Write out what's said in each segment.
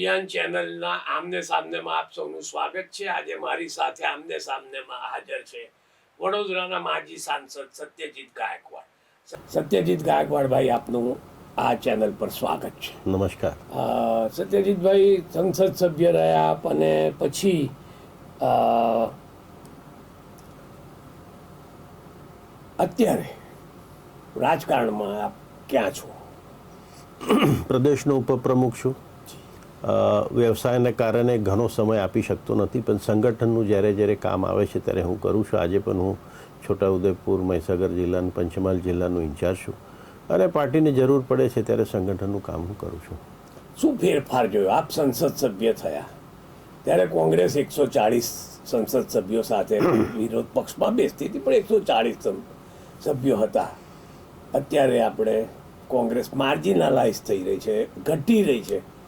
અભિયાન ચેનલના આમને સામનેમાં આપ સૌનું સ્વાગત છે. આજે મારી સાથે આમને સામનેમાં હાજર છે વડોદરાના માજી સાંસદ સત્યજીત ગાયકવાડ. સત્યજીત ગાયકવાડ ભાઈ આપનું આ ચેનલ પર સ્વાગત છે. નમસ્કાર. સત્યજીતભાઈ સંસદ સભ્ય રહ્યા આપ અને પછી અત્યારે રાજકારણમાં આપ ક્યાં છો? પ્રદેશનો ઉપપ્રમુખ છું. વ્યવસાયને કારણે ઘણો સમય આપી શકતો નથી પણ સંગઠનનું જ્યારે જ્યારે કામ આવે છે ત્યારે હું કરું છું. આજે પણ હું છોટાઉદેપુર મહીસાગર જિલ્લાનું પંચમહાલ જિલ્લાનું ઇન્ચાર્જ છું. અને પાર્ટીને જરૂર પડે છે ત્યારે સંગઠનનું કામ હું કરું છું. શું ફેરફાર જોયો? આપ સંસદ સભ્ય થયા. ત્યારે કોંગ્રેસ એકસો ચાળીસ સંસદ સભ્યો સાથે વિરોધ પક્ષમાં બેસતી હતી પણ એકસો ચાળીસ સભ્યો હતા. અત્યારે આપણે કોંગ્રેસ માર્જિનલાઇઝ થઈ રહી છે ઘટી રહી છે.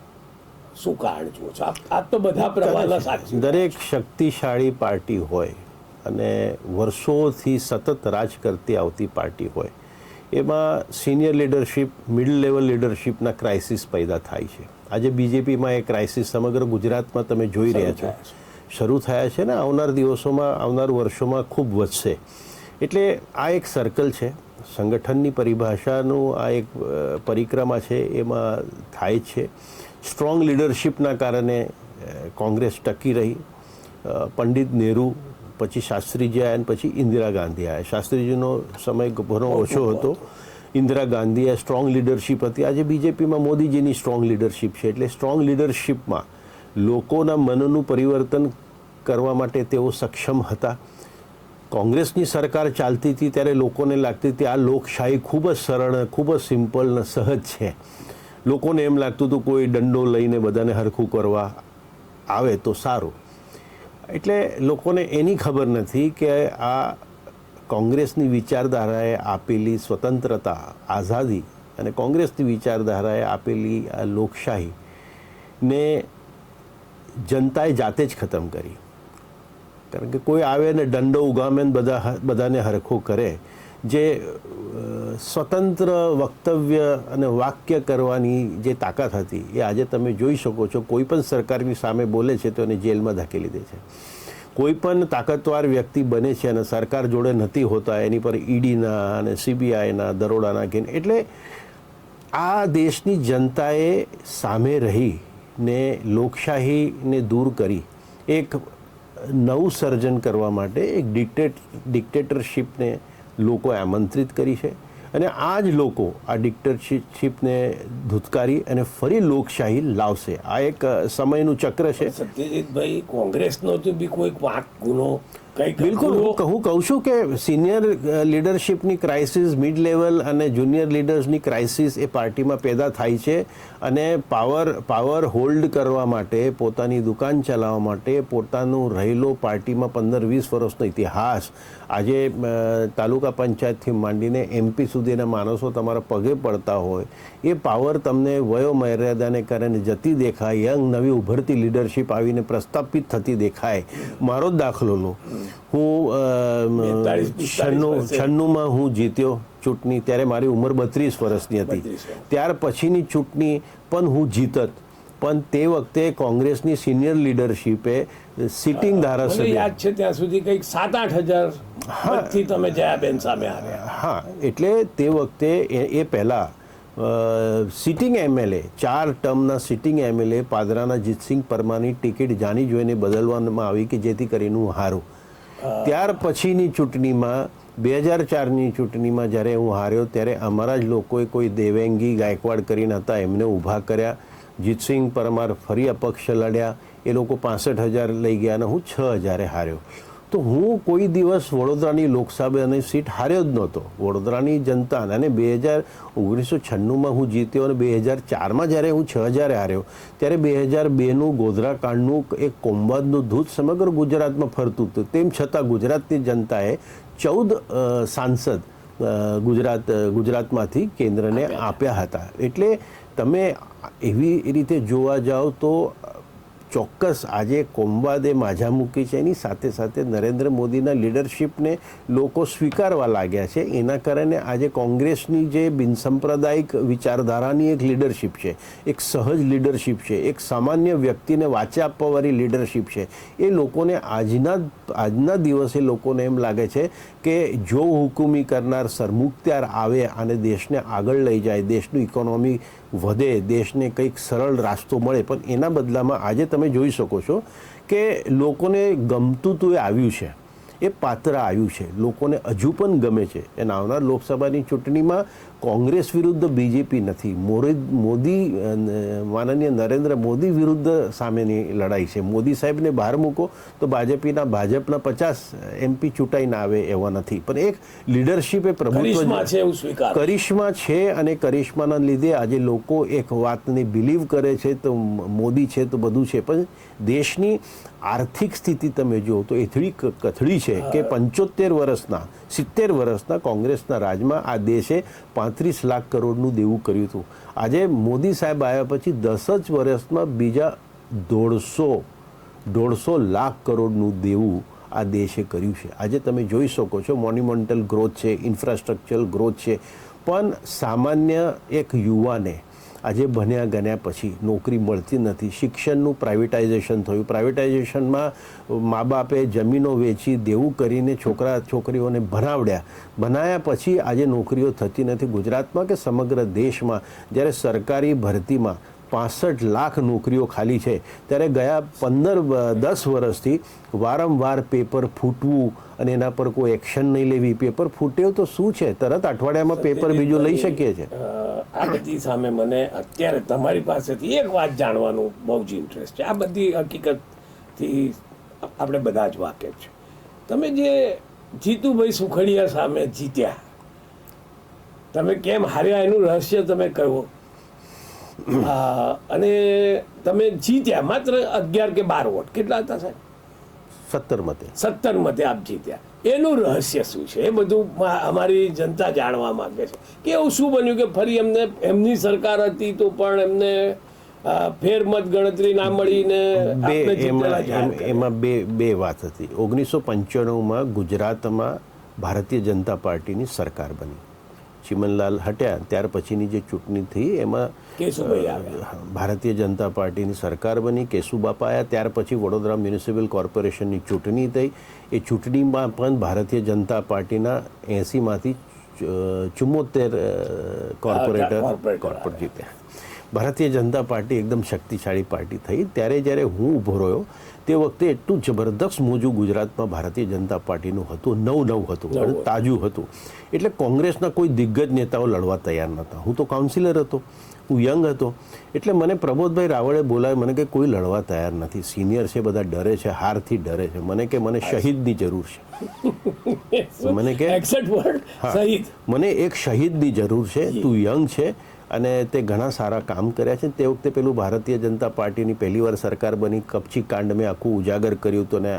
શું કારણ જુઓ છો? આપ તો બધા પ્રવાહના સાક્ષી દરેક શક્તિશાળી પાર્ટી હોય અને વર્ષોથી સતત રાજ કરતી આવતી પાર્ટી હોય એમાં સિનિયર લીડરશિપ મિડલ લેવલ લીડરશિપના ક્રાઇસિસ પેદા થાય છે. આજે બીજેપીમાં એ ક્રાઇસિસ સમગ્ર ગુજરાતમાં તમે જોઈ રહ્યા છો. શરૂ થયા છે ને આવનાર દિવસોમાં આવનાર વર્ષોમાં ખૂબ વધશે. એટલે આ એક સર્કલ છે. સંગઠનની પરિભાષાનું આ એક પરિક્રમા છે. એમાં થાય છે. સ્ટ્રોંગ લીડરશિપના કારણે કોંગ્રેસ ટકી રહી. પંડિત નહેરુ પછી શાસ્ત્રીજી આવ્યા અને પછી ઇન્દિરા ગાંધી આવ્યા શાસ્ત્રીજીનો સમય ઘણો ઓછો હતો. ઇન્દિરા ગાંધીએ સ્ટ્રોંગ લીડરશિપ હતી. આજે બીજેપીમાં મોદીજીની સ્ટ્રોંગ લીડરશિપ છે. એટલે સ્ટ્રોંગ લીડરશિપમાં લોકોના મનનું પરિવર્તન કરવા માટે તેઓ સક્ષમ હતા. કોંગ્રેસની સરકાર ચાલતી હતી ત્યારે લોકોને લાગતી હતી આ લોકશાહી ખૂબ જ સરળ ખૂબ જ સિમ્પલ ને સહજ છે. લોકોને એમ લાગતું હતું કોઈ દંડો લઈને બધાને હરખું કરવા આવે તો સારું. એટલે લોકોને એની ખબર નથી કે આ કોંગ્રેસની વિચારધારાએ આપેલી સ્વતંત્રતા, આઝાદી અને કોંગ્રેસની વિચારધારાએ આપેલી આ લોકશાહીને જનતાએ જાતે જ ખતમ કરી. કારણ કે કોઈ આવે ને દંડો ઉગામે બધા બધાને હરખો કરે જે સ્વતંત્ર વક્તવ્ય અને વાક્ય કરવાની જે તાકાત હતી, એ આજે તમે જોઈ શકો છો. કોઈ પણ સરકારની સામે બોલે છે તો એને જેલમાં ધકેલી દે છે. કોઈ પણ તાકાતવાર વ્યક્તિ બને છે અને સરકાર જોડે નથી હોતા, એની પર ઈડીના અને સીબીઆઈના દરોડાના કે એટલે આ દેશની જનતાએ સામે રહીને લોકશાહીને દૂર કરી, એક નવું સર્જન કરવા માટે એક ડિક્ટેટ, ડિક્ટેટરશીપને લોકોએ આમંત્રિત કરી છે. અને આ જ લોકો આ ડિક્ટરશીપને ધૂતકારી અને ફરી લોકશાહી લાવશે. આ એક સમયનું ચક્ર છે. સત્યજીતભાઈ, કોંગ્રેસનો તો બી કોઈ વાંક ગુનો કંઈક બિલકુલ હું હું કહું કહું છું કે સિનિયર લીડરશિપની ક્રાઇસિસ મિડ લેવલ અને જુનિયર લીડર્સની ક્રાઇસિસ એ પાર્ટીમાં પેદા થાય છે અને પાવર પાવર હોલ્ડ કરવા માટે પોતાની દુકાન ચલાવવા માટે પોતાનું રહેલો પાર્ટીમાં પંદર વીસ વર્ષનો ઇતિહાસ. આજે તાલુકા પંચાયતથી માંડીને એમપી સુધીના માણસો તમારા પગે પડતા હોય એ પાવર તમને વયો મર્યાદાને કારણે જતી દેખાય યંગ નવી ઉભરતી લીડરશિપ આવીને પ્રસ્થાપિત થતી દેખાય. મારો જ દાખલો લો. હું છન્નું છન્નુંમાં હું જીત્યો ચૂંટણી ત્યારે મારી ઉંમર બત્રીસ વર્ષની હતી. ત્યાર પછીની ચૂંટણી પણ હું જીતત. પણ તે વખતે કોંગ્રેસની સિનિયર લીડરશિપે સિટિંગ ધારાસભ્ય યાદ છે ત્યાં સુધી કંઈક સાત આઠ હજારથી તમે જયાબેન સામે આવ્યા. હા એટલે તે વખતે એ એ પહેલાં સિટિંગ એમએલએ ચાર ટર્મના સિટિંગ એમએલએ પાદરાના જીતસિંહ પરમાની ટિકિટ જાણી જોઈને બદલવામાં આવી કે જેથી કરીને હું હારું. ત્યાર પછીની ચૂંટણીમાં, બે હજાર ચારની ચૂંટણીમાં જ્યારે હું હાર્યો ત્યારે અમારા જ લોકોએ કોઈ દેવેંગી ગાયકવાડ કરીને હતા, એમને ઊભા કર્યા. જીતસિંહ પરમાર ફરી અપક્ષ લડ્યા. એ લોકો પાસઠ હજાર લઈ ગયા અને હું છ હજારે હાર્યો. તો હું કોઈ દિવસ વડોદરાની લોકસભાની સીટ હાર્યો જ નહોતો. વડોદરાની જનતા અને બે હજાર ઓગણીસો છન્નુંમાં હું જીત્યો અને બે હજાર ચારમાં જ્યારે હું છ હજારે હાર્યો ત્યારે બે હજાર બેનું ગોધરા કાંડનું એક કોમવાદનું ધૂત સમગ્ર ગુજરાતમાં ફરતું હતું. તેમ છતાં ગુજરાતની જનતાએ ચૌદ સાંસદ ગુજરાત ગુજરાતમાંથી કેન્દ્રને આપ્યા હતા. એટલે તમે એવી રીતે જોવા જાઓ તો ચોક્કસ આજે કોમવાદે માઝા મૂકી છે. એની સાથે સાથે નરેન્દ્ર મોદીના લીડરશિપને લોકો સ્વીકારવા લાગ્યા છે. એના કારણે આજે કોંગ્રેસની જે બિનસાંપ્રદાયિક વિચારધારાની એક લીડરશિપ છે, એક સહજ લીડરશિપ છે, એક સામાન્ય વ્યક્તિને વાચા આપવાવાળી લીડરશિપ છે. એ લોકોને આજના આજના દિવસે લોકોને એમ લાગે છે કે જો હુકુમી કરનાર સરમુખત્યાર આવે અને દેશને આગળ લઈ જાય, દેશનું ઇકોનોમી વધે, દેશને કંઈક સરળ રાસ્તો મળે, પણ એના બદલામાં આજે તમે જોઈ શકો છો કે લોકોને ગમતું તો એ આવ્યું છે, એ પાત્ર આવ્યું છે. લોકોને હજુ પણ ગમે છે. એના આવનાર લોકસભાની ચૂંટણીમાં કોંગ્રેસ વિરુદ્ધ બીજેપી નથી. મોદી માનનીય નરેન્દ્ર મોદી વિરુદ્ધ સામેની લડાઈ છે. મોદી સાહેબને બહાર મૂકો તો ભાજપીના ભાજપના પચાસ એમપી ચૂંટાઈને આવે એવા નથી. પણ એક લીડરશિપ એ પ્રભુત્વ કરિશ્મા છે કરિશ્મા છે અને કરિશ્માના લીધે આજે લોકો એક વાતને બિલીવ કરે છે તો મોદી છે તો બધું છે. પણ દેશની આર્થિક સ્થિતિ તમે જુઓ તો એટલી કથળી છે કે પંચોતેર વર્ષના સિત્તેર વર્ષના કોંગ્રેસના રાજમાં આ દેશે પાંત્રીસ લાખ કરોડનું દેવું કર્યું હતું. આજે મોદી સાહેબ આવ્યા પછી દસ જ વર્ષમાં બીજા દોઢસો દોઢસો લાખ કરોડનું દેવું આ દેશે કર્યું છે. આજે તમે જોઈ શકો છો મોન્યુમેન્ટલ ગ્રોથ છે ઇન્ફ્રાસ્ટ્રક્ચરલ ગ્રોથ છે. પણ સામાન્ય એક યુવાને આજે ભણ્યા ગણ્યા પછી નોકરી મળતી નથી. શિક્ષણનું પ્રાઇવેટાઇઝેશન થયું. પ્રાઇવેટાઇઝેશનમાં મા બાપે જમીનો વેચી દેવું કરીને છોકરા, છોકરીઓને ભણાવડ્યા. ભણાયા પછી આજે નોકરીઓ થતી નથી ગુજરાતમાં કે સમગ્ર દેશમાં. જ્યારે સરકારી ભરતીમાં પાસઠ લાખ નોકરીઓ ખાલી છે. ત્યારે ગયા પંદર દસ વર્ષથી વારંવાર પેપર ફૂટવું અને એના પર કોઈ એક્શન નહીં લેવી. પેપર ફૂટ્યો તો શું છે? તરત અઠવાડિયામાં પેપર બીજું લઈ શકીએ છીએ આ બધી સામે મને અત્યારે તમારી પાસેથી એક વાત જાણવાનું બહુ જ ઇન્ટરેસ્ટ છે. આ બધી હકીકતથી આપણે બધા જ વાકેફ છે. તમે જે જીતુભાઈ સુખડિયા સામે જીત્યા તમે કેમ હાર્યા? એનું રહસ્ય તમે કહો. અને તમે જીત્યા માત્ર અગિયાર કે બાર વોટ. કેટલા હતા સાહેબ? સત્તર મતે. સત્તર મતે આપ જીત્યા. એનું રહસ્ય શું છે? એ બધું અમારી જનતા જાણવા માંગે છે. કે એવું શું બન્યું કે ફરી એમને એમની સરકાર હતી તો પણ એમને ફેર ફેરમત ગણતરી ના મળીને. એમાં બે બે વાત હતી. ઓગણીસો પંચાણુંમાં ગુજરાતમાં ભારતીય જનતા પાર્ટીની સરકાર બની. ચિમનલાલ હટ્યા ત્યાર પછીની જે ચૂંટણી થઈ એમાં ભારતીય જનતા પાર્ટીની સરકાર બની કેશુબાપા આવ્યા ત્યાર પછી વડોદરા મ્યુનિસિપલ કોર્પોરેશનની ચૂંટણી થઈ. એ ચૂંટણીમાં પણ ભારતીય જનતા પાર્ટીના એંસીમાંથી ચુમ્મોતેર કોર્પોરેટર કોર્પોરેટર કોર્પોરેટ જીત્યા. ભારતીય જનતા પાર્ટી એકદમ શક્તિશાળી પાર્ટી થઈ. ત્યારે જ્યારે હું ઊભો રહ્યો તે વખતે એટલું જબરદસ્ત મોજું ગુજરાતમાં ભારતીય જનતા પાર્ટીનું હતું નવ નવ હતું. તાજું હતું. એટલે કોંગ્રેસના કોઈ દિગ્ગજ નેતાઓ લડવા તૈયાર નહોતા. હું તો કાઉન્સિલર હતો હું યંગ હતો. એટલે મને પ્રબોધભાઈ રાવળે બોલાય મને કે કોઈ લડવા તૈયાર નથી. સિનિયર છે બધા ડરે છે હારથી ડરે છે. મને કે મને શહીદની જરૂર છે. મને કે. મને એક શહીદની જરૂર છે. તું યંગ છે અને તે ઘણા સારા કામ કર્યા છે. તે વખતે પેલું ભારતીય જનતા પાર્ટીની પહેલી વાર સરકાર બની. કપચી કાંડ મેં આખું ઉજાગર કર્યું હતું અને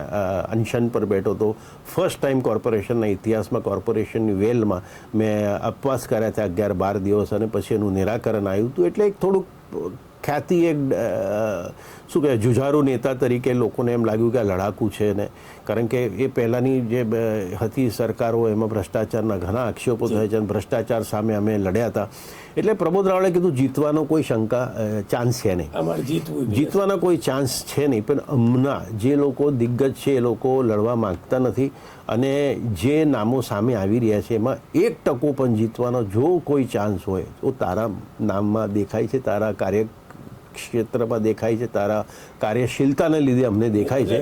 અનશન પર બેઠો હતો. ફર્સ્ટ ટાઈમ કોર્પોરેશનના ઇતિહાસમાં કોર્પોરેશનની વેલમાં મેં અપવાસ કર્યા હતા અગિયાર બાર દિવસ અને પછી એનું નિરાકરણ આવ્યું હતું. એટલે એક થોડુંક ખ્યાતિ એક શું કહેવાય જુઝારુ નેતા તરીકે લોકોને એમ લાગ્યું કે આ લડાકુ છે ને. કારણ કે એ પહેલાંની જે હતી સરકારો એમાં ભ્રષ્ટાચારના ઘણા આક્ષેપો થયા છે અને ભ્રષ્ટાચાર સામે અમે લડ્યા હતા. એટલે પ્રમોદ રાવળે કીધું જીતવાનો કોઈ શંકા ચાન્સ છે નહીં. જીતવાના કોઈ ચાન્સ છે નહીં પણ હમણાં જે લોકો દિગ્ગજ છે એ લોકો લડવા માંગતા નથી. અને જે નામો સામે આવી રહ્યા છે એમાં એક ટકો પણ જીતવાનો જો કોઈ ચાન્સ હોય તો તારા નામમાં દેખાય છે તારા કાર્ય ક્ષેત્રમાં દેખાય છે તારા કાર્યશીલતાને લીધે અમને દેખાય છે.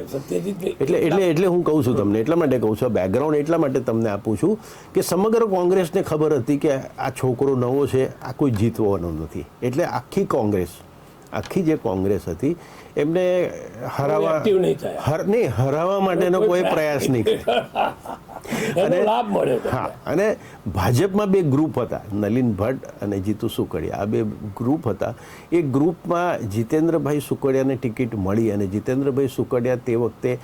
એટલે એટલે એટલે હું કહું છું તમને એટલા માટે કહું છું બેકગ્રાઉન્ડ એટલા માટે તમને આપું છું કે સમગ્ર કોંગ્રેસને ખબર હતી કે આ છોકરો નવો છે આ કોઈ જીતવાનો નથી. એટલે આખી કોંગ્રેસ આખી જે કોંગ્રેસ હતી એમને હરાવા નહીં હર નહીં હરાવવા માટેનો કોઈ પ્રયાસ નહીં કર્યો અને લાભ મળ્યો હા અને ભાજપમાં બે ગ્રુપ હતા નલિન ભટ્ટ અને જીતુ સુકડિયા. આ બે ગ્રુપ હતા. એ ગ્રુપમાં જીતેન્દ્રભાઈ સુકડિયાને ટિકિટ મળી અને જીતેન્દ્રભાઈ સુકડિયા તે વખતે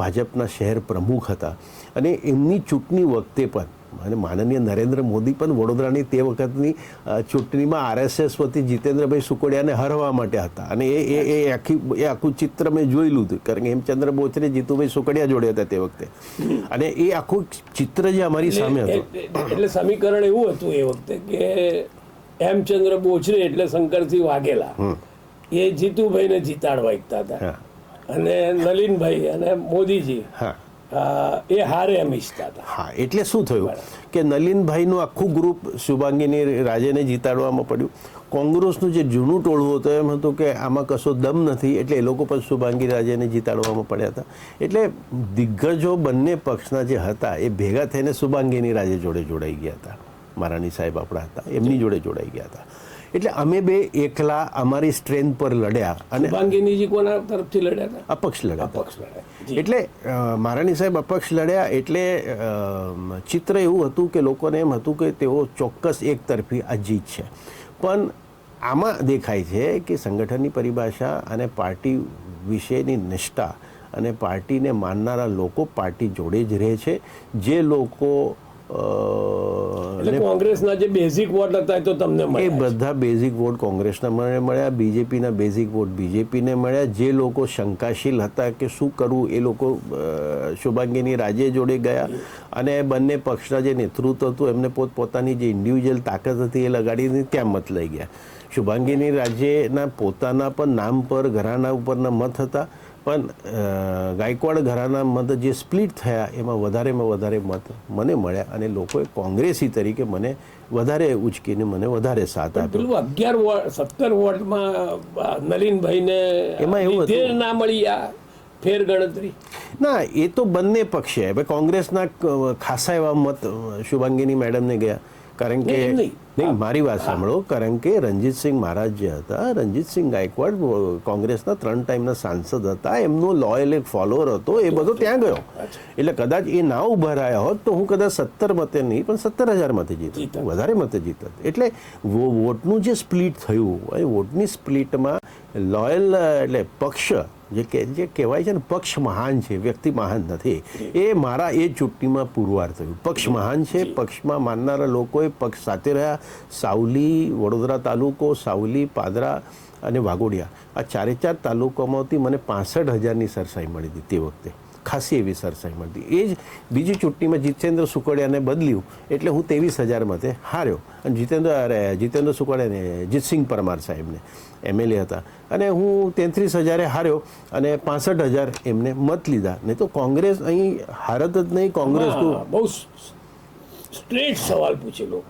ભાજપના શહેર પ્રમુખ હતા. અને એમની ચૂંટણી વખતે પણ અને માનનીય નરેન્દ્ર મોદી પણ વડોદરાની તે વખતની ચૂંટણીમાં આરએસએસ વતી જીતેન્દ્રભાઈ સુકડિયાને હરવા માટે હતા. અને એ એ એ આખી એ આખું ચિત્ર મેં જોયેલું હતું. કારણ કે હેમચંદ્ર બોચરે જીતુભાઈ સુકડિયા જોડે હતા તે વખતે. અને એ આખું ચિત્ર જે અમારી સામે હતું. એટલે સમીકરણ એવું હતું એ વખતે કે હેમચંદ્ર બોચરે એટલે શંકરસિંહ વાઘેલા એ જીતુભાઈને જીતાડવા ઈચ્છતા હતા. અને નલિનભાઈ અને મોદીજી હા. એ હારે એમ ઈચ્છતા હતા. હા એટલે શું થયું? કે નલિનભાઈનું આખું ગ્રુપ શુભાંગીની રાજેને જીતાડવામાં પડ્યું. કોંગ્રેસનું જે જૂનું ટોળું હતું એમ હતું કે આમાં કશો દમ નથી એટલે એ લોકો પણ શુભાંગી રાજેને જીતાડવામાં પડ્યા હતા. એટલે દિગ્ગજો બંને પક્ષના જે હતા એ ભેગા થઈને શુભાંગીની રાજે જોડે જોડાઈ ગયા હતા. મહારાણી સાહેબ આપણા હતા એમની જોડે જોડાઈ ગયા હતા. એટલે અમે બે એકલા અમારી સ્ટ્રેન્થ પર લડ્યા અને ભાંગીનીજી કોના તરફથી લડ્યા હતા? અપક્ષ લડ્યા અપક્ષ લડ્યા. એટલે મહારાણી સાહેબ અપક્ષ લડ્યા એટલે ચિત્ર એવું હતું કે લોકોને એમ હતું કે તેઓ ચોક્કસ એક તરફી આ જીત છે. પણ આમાં દેખાય છે કે સંગઠનની પરિભાષા અને પાર્ટી વિશેની નિષ્ઠા અને પાર્ટીને માનનારા લોકો પાર્ટી જોડે જ રહે છે. જે લોકો એટલે કોંગ્રેસના જે બેઝિક વોટ હતા એ તો તમને એ બધા બેઝિક વોટ કોંગ્રેસના મને મળ્યા બીજેપીના બેઝિક વોટ બીજેપીને મળ્યા. જે લોકો શંકાશીલ હતા કે શું કરવું એ લોકો શુભાંગીની રાજે જોડે ગયા અને બંને પક્ષના જે નેતૃત્વ હતું એમને પોતપોતાની જે ઇન્ડિવિજ્યુઅલ તાકાત હતી એ લગાડીને ત્યાં મત લઈ ગયા. શુભાંગીની રાજ્યના પોતાના પણ નામ પર ઘરાના ઉપરના મત હતા. પણ ગાયકવાડ ઘરાના મત જે સ્પ્લિટ થયા એમાં વધારેમાં વધારે મત મને મળ્યા અને લોકોએ કોંગ્રેસી તરીકે મને વધારે ઉચકીને મને વધારે સાથ આપ્યો. અગિયાર વોટ સત્તર અ, નલિનભાઈને એમાં એવું હતું. ના મળી આ ફેર ગણતરી ના એ તો બંને પક્ષે. હવે કોંગ્રેસના ખાસા એવા મત શુભાંગીની મેડમને ગયા. કારણ કે નહીં, મારી વાત સાંભળો. કારણ કે રણજીતસિંહ મહારાજ જે હતા રણજીતસિંહ ગાયકવાડ કોંગ્રેસના ત્રણ ટાઈમના સાંસદ હતા. એમનો લોયલ એક ફોલોઅર હતો. એ બધો ત્યાં ગયો. એટલે કદાચ એ ના ઊભા રહ્યા હોત તો હું કદાચ સત્તર મતે નહીં પણ સત્તર હજાર મતે જીત જીતત. વધારે મતે જીતત એટલે વોટનું જે સ્પ્લિટ થયું એ વોટની સ્પ્લિટમાં લોયલ એટલે પક્ષ જે કે જે કહેવાય છે ને પક્ષ મહાન છે વ્યક્તિ મહાન નથી. એ મારા એ ચૂંટણીમાં પુરવાર થયું. પક્ષ મહાન છે પક્ષમાં માનનારા લોકોએ પક્ષ સાથે રહ્યા. સાવલી વડોદરા તાલુકો સાવલી પાદરા અને વાગોડિયા. આ ચારે ચાર તાલુકામાંથી મને પાસઠ હજારની સરસાઈ મળી હતી તે વખતે. ખાસી એવી સરસાઈ મળતી એ જ બીજી ચૂંટણીમાં જીતેન્દ્ર સુકડિયાને બદલ્યું. એટલે હું ત્રેવીસ હજાર મતે હાર્યો. અને જીતેન્દ્ર અરે જીતેન્દ્ર સુકડિયાને જીતસિંહ પરમાર સાહેબને. એમએલએ હતા. અને હું તેત્રીસ હજારે હાર્યો અને પાસઠ હજાર એમને મત લીધા. નહીં તો કોંગ્રેસ અહીં હારત જ નહીં કોંગ્રેસ તો બહુ સ્ટ્રેટ સવાલ પૂછેલો.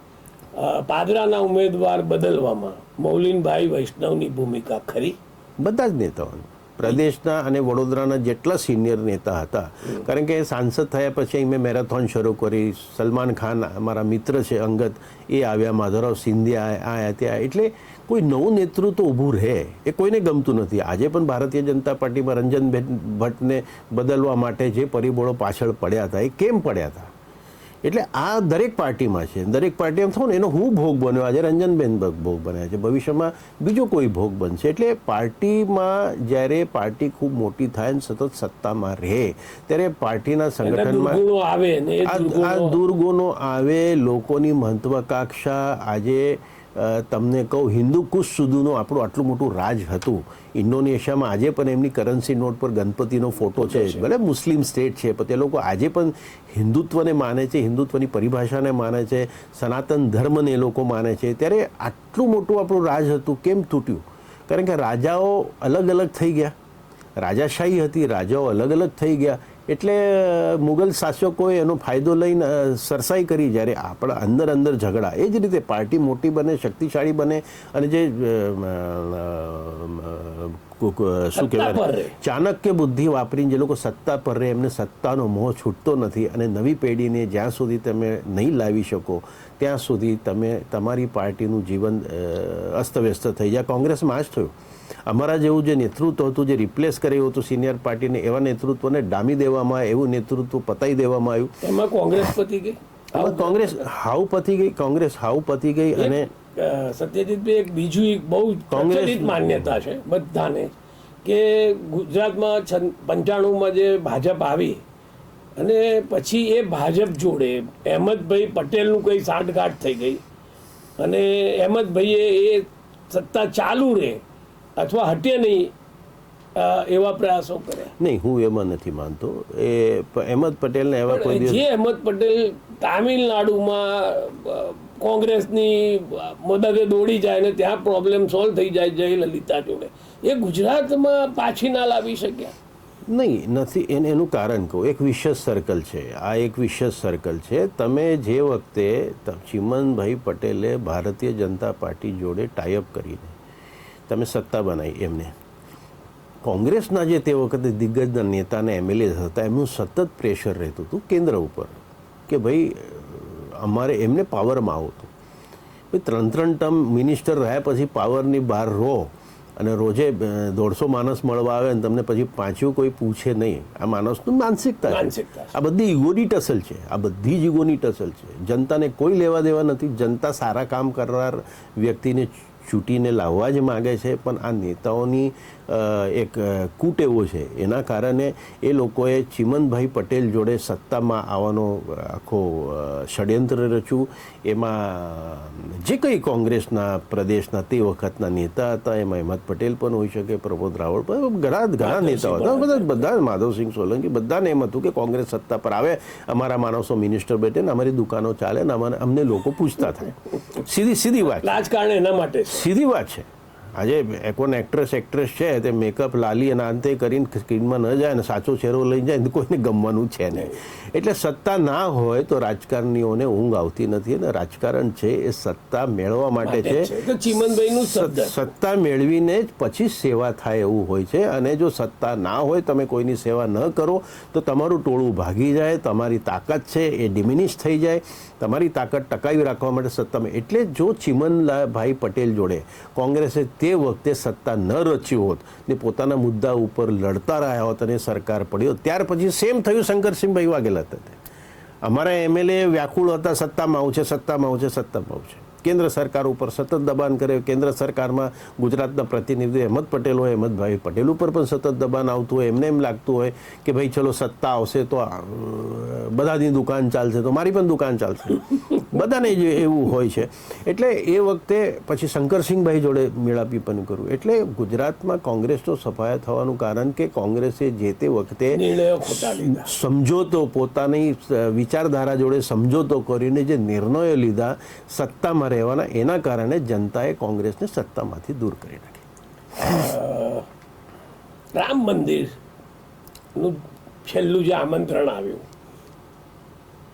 પાદરાના ઉમેદવાર બદલવામાં મૌલિનભાઈ વૈષ્ણવની ભૂમિકા ખરી? બધા જ નેતાઓને પ્રદેશના અને વડોદરાના જેટલા સિનિયર નેતા હતા. કારણ કે સાંસદ થયા પછી અહીં મેં મેરેથોન શરૂ કરી. સલમાન ખાન અમારા મિત્ર છે અંગત એ આવ્યા. માધવરાવ સિંધિયા આયા ત્યાં. એટલે કોઈ નવું નેતૃત્વ ઊભું રહે એ કોઈને ગમતું નથી. આજે પણ ભારતીય જનતા પાર્ટીમાં રંજનબેન ભટ્ટને બદલવા માટે જે પરિબળો પાછળ પડ્યા હતા એ કેમ પડ્યા હતા? એટલે આ દરેક પાર્ટીમાં છે. દરેક પાર્ટી એમ થયું ને એનો હું ભોગ બન્યો. આજે રંજનબેન ભોગ બન્યા છે. ભવિષ્યમાં બીજો કોઈ ભોગ બનશે. એટલે પાર્ટીમાં જ્યારે પાર્ટી ખૂબ મોટી થાય ને સતત સત્તામાં રહે ત્યારે પાર્ટીના સંગઠનમાં આવે આ દુર્ગુણો આવે લોકોની મહત્વાકાંક્ષા આજે તમને કહું હિન્દુ કુશ સુધીનું આપણું આટલું મોટું રાજ હતું. ઇન્ડોનેશિયામાં આજે પણ એમની કરન્સી નોટ પર ગણપતિનો ફોટો છે. ભલે મુસ્લિમ સ્ટેટ છે પણ તે લોકો આજે પણ હિન્દુત્વને માને છે હિન્દુત્વની પરિભાષાને માને છે સનાતન ધર્મને એ લોકો માને છે. ત્યારે આટલું મોટું આપણું રાજ હતું કેમ તૂટ્યું? કારણ કે રાજાઓ અલગ અલગ થઈ ગયા. રાજાશાહી હતી રાજાઓ અલગ અલગ થઈ ગયા. એટલે મુગલ શાસકોએ એનો ફાયદો લઈને સરસાઈ કરી જ્યારે આપણા અંદર અંદર ઝઘડા. એ જ રીતે પાર્ટી મોટી બને શક્તિશાળી બને અને જે શું કહેવાય. ચાણક્ય બુદ્ધિ વાપરીને જે લોકો સત્તા પર રહે એમને સત્તાનો મોહ છૂટતો નથી અને નવી પેઢીને જ્યાં સુધી તમે નહીં લાવી શકો ત્યાં સુધી તમે તમારી પાર્ટીનું જીવન અસ્તવ્યસ્ત થઈ જાય. કોંગ્રેસમાં આ જ થયું. અમારા જેવું જે નેતૃત્વ હતું જે રિપ્લેસ કર્યું હતું સિનિયર પાર્ટીને એવા નેતૃત્વને ડામી દેવામાં આવે, એવું નેતૃત્વ પતાઈ દેવામાં આવ્યું. એમાં કોંગ્રેસ પતી ગઈ? કોંગ્રેસ હાવ પતી ગઈ કોંગ્રેસ હાવ પતી ગઈ અને સત્યજીત સત્યજીતભાઈ એક બીજું એક બહુ કોંગ્રેસ- માન્યતા છે બધાને કે ગુજરાતમાં પંચાણુંમાં જે ભાજપ આવી અને પછી એ ભાજપ જોડે અહેમદભાઈ પટેલનું કંઈ સાંઠગાંઠ થઈ ગઈ અને અહેમદભાઈએ એ સત્તા ચાલુ રહે અથવા હટે નહીં એવા પ્રયાસો કર્યા નહીં હું એમાં નથી માનતો. એ અહેમદ પટેલને એવા કોઈ જે અહેમદ પટેલ તામિલનાડુમાં કોંગ્રેસની મદદે દોડી જાય ને ત્યાં પ્રોબ્લેમ સોલ્વ થઈ જાય જયલલિતા જોડે. એ ગુજરાતમાં પાછી ના લાવી શક્યા? નહીં નથી. એને એનું કારણ કહું. એક વિશેષ સર્કલ છે. આ એક વિશેષ સર્કલ છે. તમે જે વખતે ચિમનભાઈ પટેલે ભારતીય જનતા પાર્ટી જોડે ટાઈઅપ કરીને તમે સત્તા બનાવી એમને. કોંગ્રેસના જે તે વખતે દિગ્ગજ નેતાને એમએલએ હતા એમનું સતત પ્રેશર રહેતું હતું કેન્દ્ર ઉપર કે ભાઈ અમારે એમને પાવરમાં આવું હતું. ભાઈ ત્રણ ત્રણ ટર્મ મિનિસ્ટર રહ્યા પછી પાવરની બહાર રહો અને રોજે દોઢસો માણસ મળવા આવે અને તમને પછી પાંચું કોઈ પૂછે નહીં. આ માણસનું માનસિકતા માનસિકતા છે. આ બધી ઈગોની ટસલ છે. આ બધી જ ઈગોની ટસલ છે. જનતાને કોઈ લેવા દેવા નથી. જનતા સારા કામ કરનાર વ્યક્તિને ચૂંટીને લાવવા જ માગે છે પણ આ નેતાઓની એક કૂટેવો છે. એના કારણે એ લોકોએ ચિમનભાઈ પટેલ જોડે સત્તામાં આવવાનો આખો ષડયંત્ર રચ્યું. એમાં જે કંઈ કોંગ્રેસના પ્રદેશના તે વખતના નેતા હતા એમાં અહેમદ પટેલ પણ હોઈ શકે પ્રમોદ રાવળ પણ ઘણા ઘણા નેતાઓ હતા. બધા બધા માધવસિંહ સોલંકી બધાને એમ હતું કે કોંગ્રેસ સત્તા પર આવે અમારા માણસો મિનિસ્ટર બેઠે ને અમારી દુકાનો ચાલે ને અમારે અમને લોકો પૂછતા થાય. સીધી સીધી વાત. રાજકારણ એના માટે સીધી વાત છે. આજે કોણ એક્ટ્રેસ એક્ટ્રેસ છે તે મેકઅપ લાલી અને અંતે કરીને સ્ક્રીનમાં ન જાય ને સાચો ચહેરો લઈ જાય ને કોઈને ગમવાનું છે નહીં. એટલે સત્તા ના હોય તો રાજકારણીઓને ઊંઘ આવતી નથી અને રાજકારણ છે એ સત્તા મેળવવા માટે છે. તો ચિમનભાઈનું સત્તા મેળવીને જ પછી સેવા થાય એવું હોય છે અને જો સત્તા ના હોય તમે કોઈની સેવા ન કરો તો તમારું ટોળું ભાગી જાય તમારી તાકાત છે એ ડિમિનિશ થઈ જાય. તમારી તાકાત ટકાવી રાખવા માટે સત્તામાં એટલે જો ચિમનભાઈ પટેલ જોડે કોંગ્રેસે તે વખતે સત્તા ન રચ્યું હોત ને પોતાના મુદ્દા ઉપર લડતા રહ્યા હોત અને સરકાર પડી હોત, ત્યાર પછી સેમ થયું શંકરસિંહભાઈ વાઘેલા હતા અમારા એમએલએ વ્યાકુળ હતા, સત્તામાં આવું છે, સત્તામાં આવું છે, સત્તામાં આવું છે. કેન્દ્ર સરકાર ઉપર સતત દબાણ કરે કેન્દ્ર સરકારમાં ગુજરાતના પ્રતિનિધિ અહેમદ પટેલ હોય અહેમદભાઈ પટેલ ઉપર પણ સતત દબાણ આવતું હોય એમને એમ લાગતું હોય કે ભાઈ ચલો સત્તા આવશે તો બધાની દુકાન ચાલશે તો મારી પણ દુકાન ચાલશે. બધાને જ એવું હોય છે. એટલે એ વખતે પછી શંકરસિંહભાઈ જોડે મેળાપી પણ કરું. એટલે ગુજરાતમાં કોંગ્રેસનો સફાયા થવાનું કારણ કે કોંગ્રેસે જે તે વખતે સમજોતો પોતાની વિચારધારા જોડે સમજોતો કરીને જે નિર્ણયો લીધા સત્તામાં રહેવાના એના કારણે જનતાએ કોંગ્રેસને સત્તામાંથી દૂર કરી નાખી. રામ મંદિરનું છેલ્લું જે આમંત્રણ આવ્યું,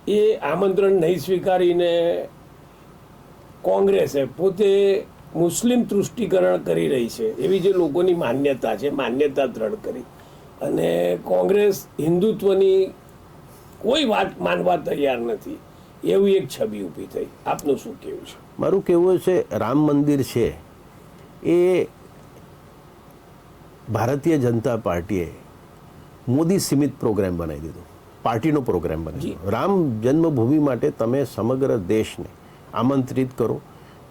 એ આમંત્રણ નહીં સ્વીકારીને કોંગ્રેસે પોતે મુસ્લિમ તૃષ્ટિકરણ કરી રહી છે, એવી જે લોકોની માન્યતા છે, માન્યતા દ્રઢ કરી. અને કોંગ્રેસ હિન્દુત્વની કોઈ વાત માનવા તૈયાર નથી, એવી એક છબી ઊભી થઈ. આપનું શું કહેવું છે? મારું કહેવું છે રામ મંદિર છે એ ભારતીય જનતા પાર્ટીએ મોદી સીમિત પ્રોગ્રામ બનાવી દીધો. પાર્ટીનો પ્રોગ્રામ બનાવી દીધો. રામ જન્મભૂમિ માટે તમે સમગ્ર દેશને આમંત્રિત કરો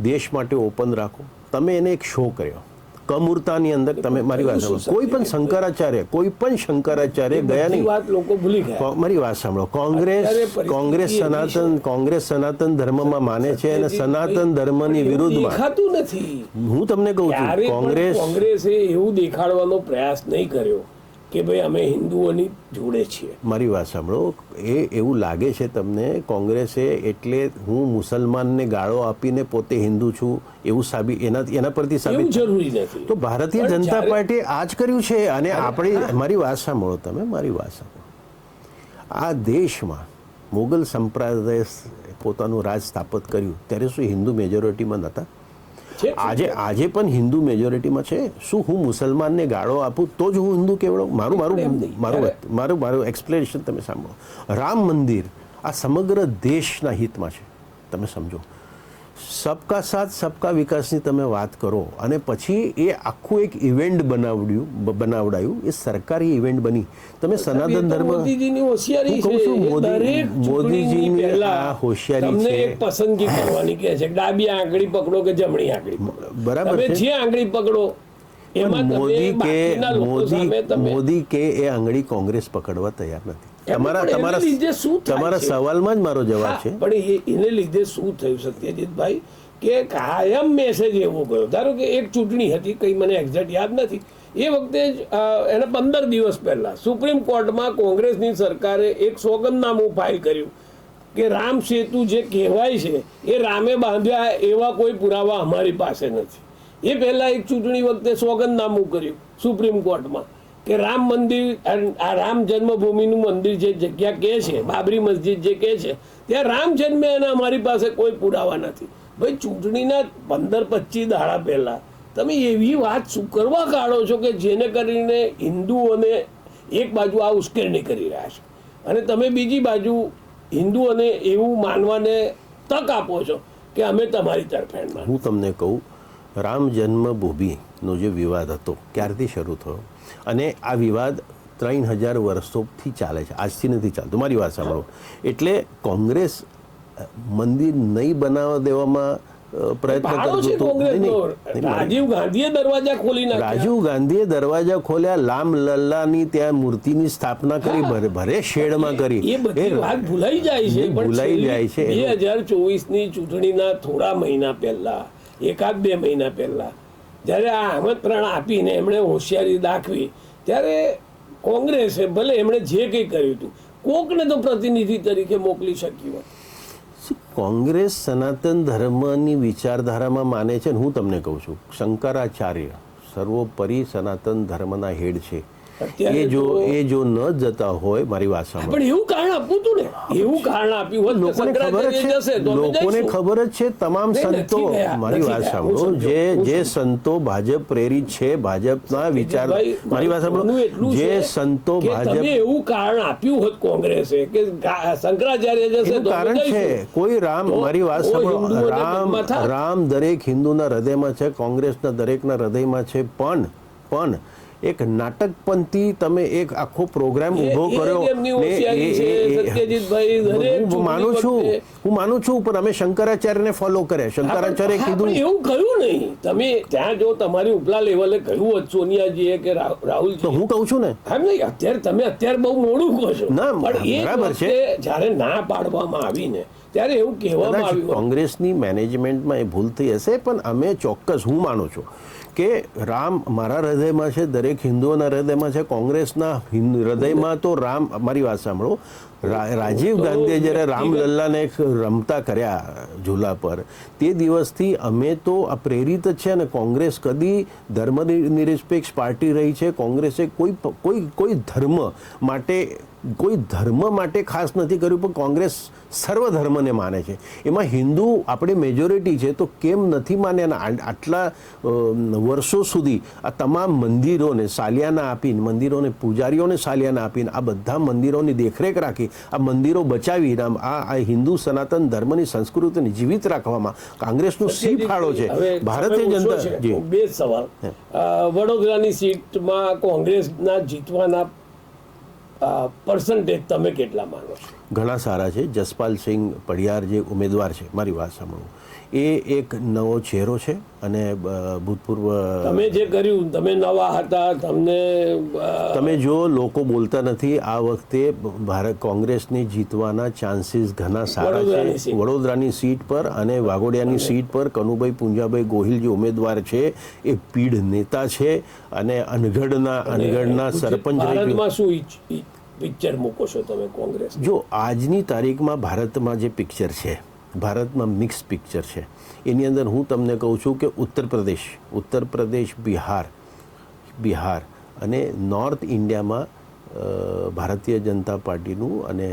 દેશ માટે ઓપન રાખો. તમે એને એક શો કર્યો. કમૂરતાની અંદર તમે મારી વાત સાંભળો. કોઈ પણ શંકરાચાર્ય કોઈ પણ શંકરાચાર્ય ગયા નહીં. વાત લોકો ભૂલી ગયા. મારી વાત સાંભળો. કોંગ્રેસ કોંગ્રેસ સનાતન કોંગ્રેસ સનાતન ધર્મમાં માને છે અને સનાતન ધર્મની વિરુદ્ધમાં. દેખાતું નથી. હું તમને કહું છું કોંગ્રેસ કોંગ્રેસે એવું દેખાડવાનો પ્રયાસ નહીં કર્યો. કે ભાઈ અમે હિન્દુઓની જોડે છીએ. મારી વાત સાંભળો એ એવું લાગે છે તમને કોંગ્રેસે એટલે હું મુસલમાનને ગાળો આપીને પોતે હિન્દુ છું એવું સાબિત એના એના પરથી સાબિત જરૂરી નથી. તો ભારતીય જનતા પાર્ટીએ આ જ કર્યું છે અને આપણી મારી વાત સાંભળો તમે મારી વાત સાંભળો. આ દેશમાં મુગલ સંપ્રદાય પોતાનું રાજ સ્થાપિત કર્યું ત્યારે શું હિન્દુ મેજોરિટીમાં નહોતા આજે આજે પણ હિન્દુ મેજોરિટીમાં છે. શું હું મુસલમાનને ગાળો આપું તો જ હું હિન્દુ કેવડો? મારું મારું મારું મારું મારું એક્સપ્લેનેશન તમે સાંભળો. રામ મંદિર આ સમગ્ર દેશના હિતમાં છે. તમે સમજો. સબકા સાથ સબકા વિકાસની તમે વાત કરો અને પછી એ આખું એક ઇવેન્ટ બનાવડ્યું બનાવડાયું એ સરકારી ઇવેન્ટ બની તમે સનાતન ધર્મ મોદીજીની હોશિયારી છે મોદી- મોદીજીની પહેલા આ હોશિયારી છે. એક પસંદગી કરવાની કહે છે કે ડાબી આંગળી પકડો કે જમણી આંગળી બરાબર છે. જે આંગળી પકડો એમાં મોદી કે મોદી મોદી કે એ આંગળી કોંગ્રેસ પકડવા તૈયાર નથી તમારા તમારા લીધે શું તમારા સવાલમાં જ મારો જવાબ છે. પણ એ એને લીધે શું થયું સત્યજીતભાઈ? કે કાયમ મેસેજ એવો ગયો. ધારો કે એક ચૂંટણી હતી કંઈ મને એક્ઝેક્ટ યાદ નથી. એ વખતે જ એના પંદર દિવસ પહેલાં સુપ્રીમ કોર્ટમાં કોંગ્રેસની સરકારે એક સોગંદનામું ફાઇલ કર્યું કે રામ સેતુ જે કહેવાય છે એ રામે બાંધ્યા એવા કોઈ પુરાવા અમારી પાસે નથી. એ પહેલા એક ચૂંટણી વખતે સોગંદનામું કર્યું સુપ્રીમ કોર્ટમાં. કે રામ મંદિર આ રામ જન્મભૂમિનું મંદિર જે જગ્યા કહે છે, બાબરી મસ્જિદ જે કહે છે, ત્યાં રામ જન્મે અને અમારી પાસે કોઈ પુરાવા નથી. ભાઈ, ચૂંટણીના પંદર પચીસ દાડા પહેલાં તમે એવી વાત શું કરવા કાઢો છો કે જેને કરીને હિન્દુઓને એક બાજુ આ ઉશ્કેરણી કરી રહ્યા છે? અને તમે બીજી બાજુ હિન્દુઓને એવું માનવાને તક આપો છો કે અમે તમારી તરફેણમાં હું તમને કહું, રામ જન્મભૂમિનો જે વિવાદ હતો, ક્યારથી શરૂ થયો? અને આ વિવાદ ત્રણ હજાર વર્ષોથી ચાલે છે. આજથી નથી ચાલતું. મારી વાત સાંભળો. એટલે કોંગ્રેસ મંદિર નહીં બનાવવા દેવામાં પ્રયત્ન કરતું રાજીવ ગાંધીએ દરવાજા ખોલી રાજીવ ગાંધીએ દરવાજા ખોલ્યા લામ લલ્લાની ત્યાં મૂર્તિની સ્થાપના કરી ભરે ભરે શેડમાં કરી. એ બધી વાત ભૂલાઈ જાય છે. ભૂલાઈ જાય છે. બે હજાર ચોવીસની ચૂંટણીના થોડા મહિના પહેલા એકાદ બે મહિના પહેલા જ્યારે આ આમંત્રણ આપીને એમણે હોશિયારી દાખવી, ત્યારે કોંગ્રેસે ભલે એમણે જે કંઈ કર્યું હતું, કોકને તો પ્રતિનિધિ તરીકે મોકલી શક્યું હોત. કોંગ્રેસ સનાતન ધર્મની વિચારધારામાં માને છે ને હું તમને કહું છું, શંકરાચાર્ય સર્વોપરી સનાતન ધર્મના હેડ છે એ જો એ જો ન જતા હોય મારી વાત સાંભળો. પણ એવું કારણ આપવું હતું ને. એવું કારણ આપ્યું હોત લોકોને ખબર જ છે લોકોને ખબર જ છે તમામ સંતો મારી વાત સાંભળો. જે જે સંતો ભાજપ પ્રેરિત છે ભાજપના વિચાર મારી વાત સાંભળો. જે સંતો ભાજપ એવું કારણ આપ્યું હોત કોંગ્રેસે કે શંકરાચાર્ય જશે કારણ છે. કોઈ રામ મારી વાત સાંભળો. રામ રામ દરેક હિન્દુના હૃદયમાં છે કોંગ્રેસના દરેકના હૃદયમાં છે પણ પણ એક નાટકપંથી તમે એક આખો પ્રોગ્રામ ઊભો કર્યો. હું માનું છું. હું માનું છું પણ અમે શંકરાચાર્યને ફોલો કરે શંકરાચાર્ય કીધું એવું કહ્યું નહીં. તમે ત્યાં જો તમારી ઉપલા લેવલે કહ્યું હોત સોનિયાજીએ કે રાહુલ તો હું કહું છું ને. એમ નહીં અત્યારે તમે અત્યારે બહુ મોડું કહો છો. ના, બરાબર છે. જ્યારે ના પાડવામાં આવીને ત્યારે એવું કહેવામાં આવ્યું. કોંગ્રેસની મેનેજમેન્ટમાં એ ભૂલ થઈ હશે પણ અમે ચોક્કસ હું માનું છું. કે રામ મારા હૃદયમાં છે દરેક હિન્દુઓના હૃદયમાં છે કોંગ્રેસના હિન્દ- હૃદયમાં તો રામ મારી વાત સાંભળો રાજીવ ગાંધીએ જ્યારે રામલલ્લાને રમતા કર્યા ઝૂલા પર તે દિવસથી અમે તો આ પ્રેરિત જ છે અને કોંગ્રેસ કદી ધર્મ નિરપેક્ષ પાર્ટી રહી છે. કોંગ્રેસે કોઈ કોઈ કોઈ ધર્મ માટે કોઈ ધર્મ માટે ખાસ નથી કર્યું પણ કોંગ્રેસ સર્વ ધર્મને માને છે. એમાં હિન્દુ આપણી મેજોરિટી છે તો કેમ નથી માને આટલા વર્ષો સુધી આ તમામ મંદિરોને સાલિયાના આપીને મંદિરોને પૂજારીઓને સાલિયાના આપીને આ બધા મંદિરોની દેખરેખ રાખી આ મંદિરો બચાવી આ આ હિન્દુ સનાતન ધર્મની સંસ્કૃતિને જીવિત રાખવામાં કોંગ્રેસનો સી ફાળો છે ભારતીય જનતા બે સવાલ. વડોદરાની સીટમાં કોંગ્રેસના જીતવાના પર્સન્ટેજ તમે કેટલા માનો છો? ઘણા સારા છે. જસપાલસિંહ પડિયાર જે ઉમેદવાર છે મારી વાત સાંભળો. એ એક નવો ચહેરો છે અને ભૂતપૂર્વ તમે જે કર્યું તમે નવા હતા તમને તમે જો લોકો બોલતા નથી આ વખતે ભારત કોંગ્રેસની જીતવાના ચાન્સીસ ઘણા સારા છે. વડોદરાની સીટ. પર અને વાઘોડિયાની સીટ પર કનુભાઈ પુંજાભાઈ ગોહિલ જે ઉમેદવાર છે એ પીઢ નેતા છે અને અનગઢના અનગઢના સરપંચ શું પિક્ચર મૂકો છો તમે કોંગ્રેસ? જો આજની તારીખમાં ભારતમાં જે પિક્ચર છે, ભારતમાં મિક્સ પિક્ચર છે, એની અંદર હું તમને કહું છું કે ઉત્તર પ્રદેશ ઉત્તર પ્રદેશ, બિહાર બિહાર અને નોર્થ ઇન્ડિયામાં ભારતીય જનતા પાર્ટીનું અને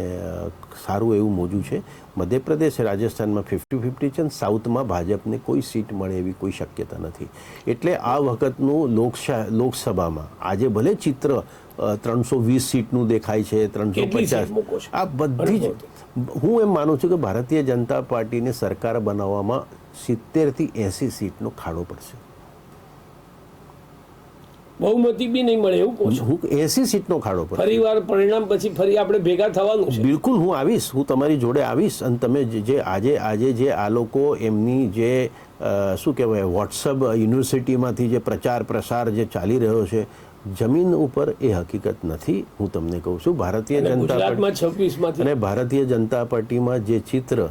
સારું એવું મોજું છે. મધ્યપ્રદેશ રાજસ્થાનમાં ફિફ્ટી ફિફ્ટી છે અને સાઉથમાં ભાજપને કોઈ સીટ મળે એવી કોઈ શક્યતા નથી. એટલે આ વખતનું લોકશા લોકસભામાં આજે ભલે ચિત્ર ત્રણસો વીસ સીટનું દેખાય છે ત્રણસો પચાસ? આ બધી જ હું એમ માનું છું કે ભારતીય જનતા પાર્ટીને સરકાર બનાવવામાં સિત્તેરથી એંસી સીટનો ખાડો પડશે. બહુમતી બી નહીં મળે એવું કહું હું એસી સીટનો ખાડો પડશે ફરી વાર પરિણામ પછી ફરી આપણે ભેગા થવાનું છે. બિલકુલ હું આવીશ હું તમારી જોડે આવીશ અને તમે જે- જે આજે આજે જે આ લોકો એમની જે શું કહેવાય વોટ્સઅપ યુનિવર્સિટીમાંથી જે પ્રચાર પ્રસાર જે ચાલી રહ્યો છે જમીન ઉપર એ હકીકત નથી હું તમને કહું છું. ભારતીય જનતા અને ભારતીય જનતા પાર્ટીમાં જે ચિત્ર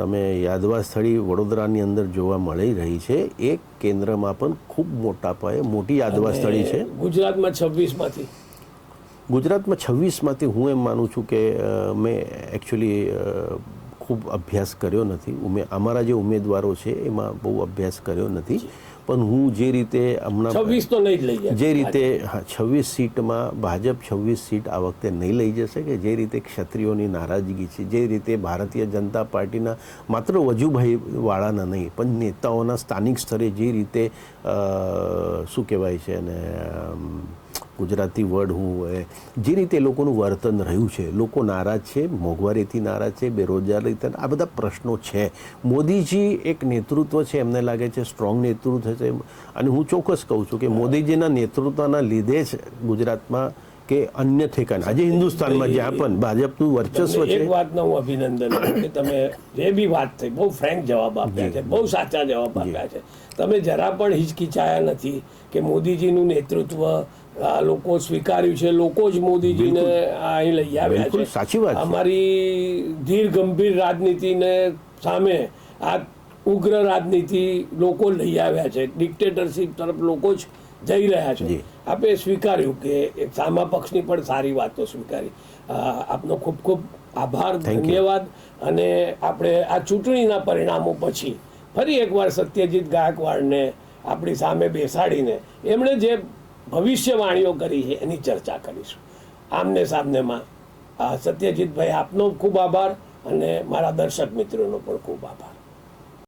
તમે યાદવા સ્થળી વડોદરાની અંદર જોવા મળી રહી છે. એ કેન્દ્રમાં પણ ખૂબ મોટા પાયે મોટી યાદવા સ્થળી છે. ગુજરાતમાં છવ્વીસમાંથી. ગુજરાતમાં છવ્વીસમાંથી હું એમ માનું છું કે મેં એકચ્યુઅલી ખૂબ અભ્યાસ કર્યો નથી. ઉમે અમારા જે ઉમેદવારો છે એમાં બહુ અભ્યાસ કર્યો નથી. પણ હું જે રીતે હમણાં છવ્વીસ તો નહીં લઈ જાય. જે રીતે હા છવ્વીસ સીટમાં ભાજપ છવ્વીસ સીટ આ વખતે નહીં લઈ જશે કે જે રીતે ક્ષત્રિયોની નારાજગી છે જે રીતે ભારતીય જનતા પાર્ટીના માત્ર વજુભાઈવાળાના નહીં પણ નેતાઓના સ્થાનિક સ્તરે જે રીતે શું કહેવાય છે અને ગુજરાતી વર્ડ હું હોય જે રીતે લોકોનું વર્તન રહ્યું છે લોકો નારાજ છે મોંઘવારીથી નારાજ છે બેરોજગારી આ બધા પ્રશ્નો છે. મોદીજી એક નેતૃત્વ છે એમને લાગે છે સ્ટ્રોંગ નેતૃત્વ છે અને હું ચોક્કસ કહું છું કે મોદીજીના નેતૃત્વના લીધે જ ગુજરાતમાં કે અન્ય ઠેકાણે આજે હિન્દુસ્તાનમાં જ્યાં પણ ભાજપનું વર્ચસ્વ છે એક વાતનો હું અભિનંદન કે તમે જે બી વાત થઈ બહુ ફ્રેન્ક જવાબ આપ્યા છે બહુ સાચા જવાબ આપ્યા છે. તમે જરા પણ હિચકિચાયા નથી કે મોદીજીનું નેતૃત્વ આ લોકો સ્વીકાર્યું છે લોકો જ મોદીજીને અહીં લઈ આવ્યા છે. સાચી વાત અમારી ધીર ગંભીર રાજનીતિને સામે આ ઉગ્ર રાજનીતિ લોકો લઈ આવ્યા છે. ડિક્ટેટરશીપ તરફ લોકો જ જઈ રહ્યા છે. આપણે આપે સ્વીકાર્યું કે એક સામા પક્ષની પણ સારી વાતો સ્વીકારી. આપનો ખૂબ ખૂબ આભાર. ધન્યવાદ. અને આપણે આ ચૂંટણીના પરિણામો પછી ફરી એકવાર સત્યજીત ગાયકવાડને આપણી સામે બેસાડીને એમણે જે ભવિષ્યવાણીઓ કરી છે, એની ચર્ચા કરીશું. આમને સામનેમાં સત્યજીતભાઈ આપનો ખૂબ આભાર અને મારા દર્શક મિત્રોનો પણ ખૂબ આભાર.